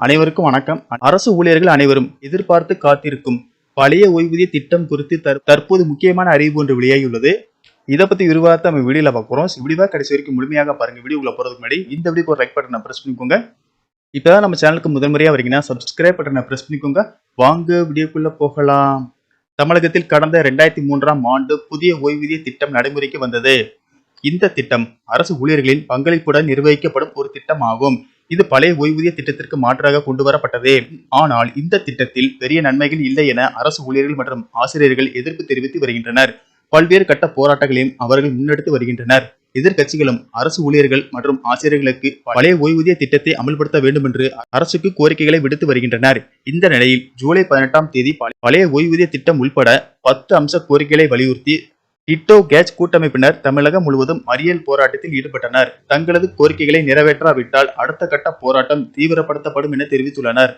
அனைவருக்கும் வணக்கம். அரசு ஊழியர்கள் அனைவரும் எதிர்பார்த்து காத்திருக்கும் பழைய ஓய்வூதிய திட்டம் குறித்து தற்- தற்போது முக்கியமான அறிவிப்பு ஒன்று வெளியாகியுள்ளது. இதை பத்தி விரிவாக நம்ம வீடியோல பாக்குறோம் விடிவா கடைசி வரைக்கும் முழுமையாக பாருங்க. வீடியோக்குள்ள போறதுக்கு முன்னாடி இந்த வீடியோக்கு ஒரு லைக் பட்டனை பிரஸ் பண்ணிக்கோங்க. இப்பதான் நம்ம சேனலுக்கு முதன்முறையா வரீங்கன்னா சப்ஸ்கிரைப் பட்டனை பிரஸ் பண்ணிக்கோங்க. வாங்க வீடியோக்குள்ள போகலாம். தமிழகத்தில் கடந்த ரெண்டாயிரத்தி மூன்றாம் ஆண்டு புதிய ஓய்வூதிய திட்டம் நடைமுறைக்கு வந்தது. இந்த திட்டம் அரசு ஊழியர்களின் பங்களிப்புடன் நிர்வகிக்கப்படும் ஒரு திட்டம் ஆகும் இது பழைய ஓய்வூதிய திட்டத்திற்கு மாற்றாக கொண்டு வரப்பட்டது ஆனால் இந்த திட்டத்தில் பெரிய நன்மைகள் இல்லை என அரசு ஊழியர்கள் மற்றும் ஆசிரியர்கள் எதிர்ப்பு தெரிவித்து வருகின்றனர். பல்வேறு கட்ட போராட்டங்களையும் அவர்கள் முன்னெடுத்து வருகின்றனர். எதிர்க்கட்சிகளும் அரசு ஊழியர்கள் மற்றும் ஆசிரியர்களுக்கு பழைய ஓய்வூதிய திட்டத்தை அமல்படுத்த வேண்டும் என்று அரசுக்கு கோரிக்கைகளை விடுத்து வருகின்றனர். இந்த நிலையில் ஜூலை பதினெட்டாம் தேதி பழைய ஓய்வூதிய திட்டம் உள்பட பத்து அம்ச கோரிக்கைகளை வலியுறுத்தி இட்டோ கேட்ச் கூட்டமைப்பினர் தமிழகம் முழுவதும் மறியல் போராட்டத்தில் ஈடுபட்டனர். தங்களது கோரிக்கைகளை நிறைவேற்றாவிட்டால் அடுத்த கட்ட போராட்டம் தீவிரப்படுத்தப்படும் என தெரிவித்துள்ளனர்.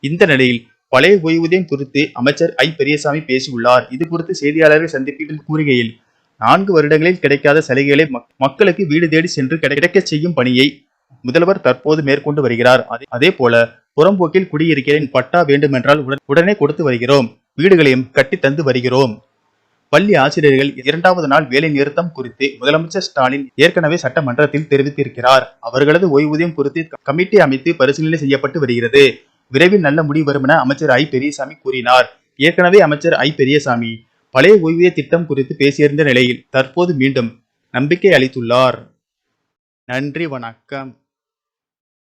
இந்த நிலையில் பழைய ஓய்வூதியம் குறித்து அமைச்சர் ஐ. பெரியசாமி பேசியுள்ளார். இது குறித்து செய்தியாளர்கள் சந்திப்பில் கூறுகையில் நான்கு வருடங்களில் கிடைக்காத சலுகைகளை மக்களுக்கு வீடு தேடி சென்று கிடை- கிடைக்கச் செய்யும் பணியை முதல்வர் தற்போது மேற்கொண்டு வருகிறார். அதே- போல புறம்போக்கில் குடியிருக்கிறேன் பட்டா வேண்டுமென்றால் உடன்- உடனே கொடுத்து வருகிறோம். வீடுகளையும் கட்டி தந்து வருகிறோம். பள்ளி ஆசிரியர்கள் இரண்டாவது நாள் வேலை நிறுத்தம் குறித்து முதலமைச்சர் ஸ்டாலின் ஏற்கனவே சட்டமன்றத்தில் தெரிவித்திருக்கிறார். அவர்களது ஓய்வூதியம் குறித்து கமிட்டி அமைத்து பரிசீலனை செய்யப்பட்டு வருகிறது. விரைவில் நல்ல முடிவு வரும் என அமைச்சர் ஐ. பெரியசாமி கூறினார். ஏற்கனவே அமைச்சர் ஐ. பெரியசாமி பழைய ஓய்வூதிய திட்டம் குறித்து பேசியிருந்த நிலையில் தற்போது மீண்டும் நம்பிக்கை அளித்துள்ளார். நன்றி வணக்கம்.